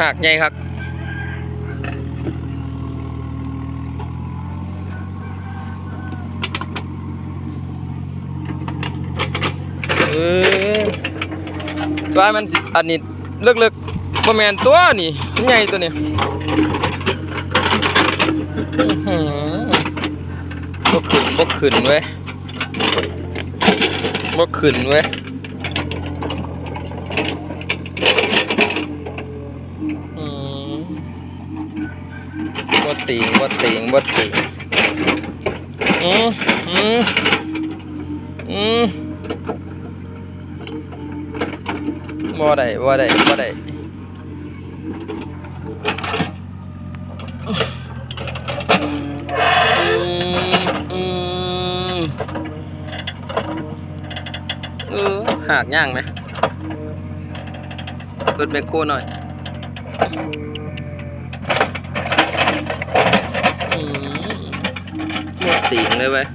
หักใหญ่ครับเออว่ามันอันนี้เลิกๆบ่แม่นตัวนี่ใหญ่ตัวนี้บ่ขึ้นบ่ขึ้นเว้ยบ่ขึ้นเว้ย อืม บ่ติงบ่ติงบ่ติงอืมอืมอืมบ่ได้บ่ได้บ่ได้เออหากย่างไหมรถแบคโคหน่อย อืมหมดติ่งเลยเว้ย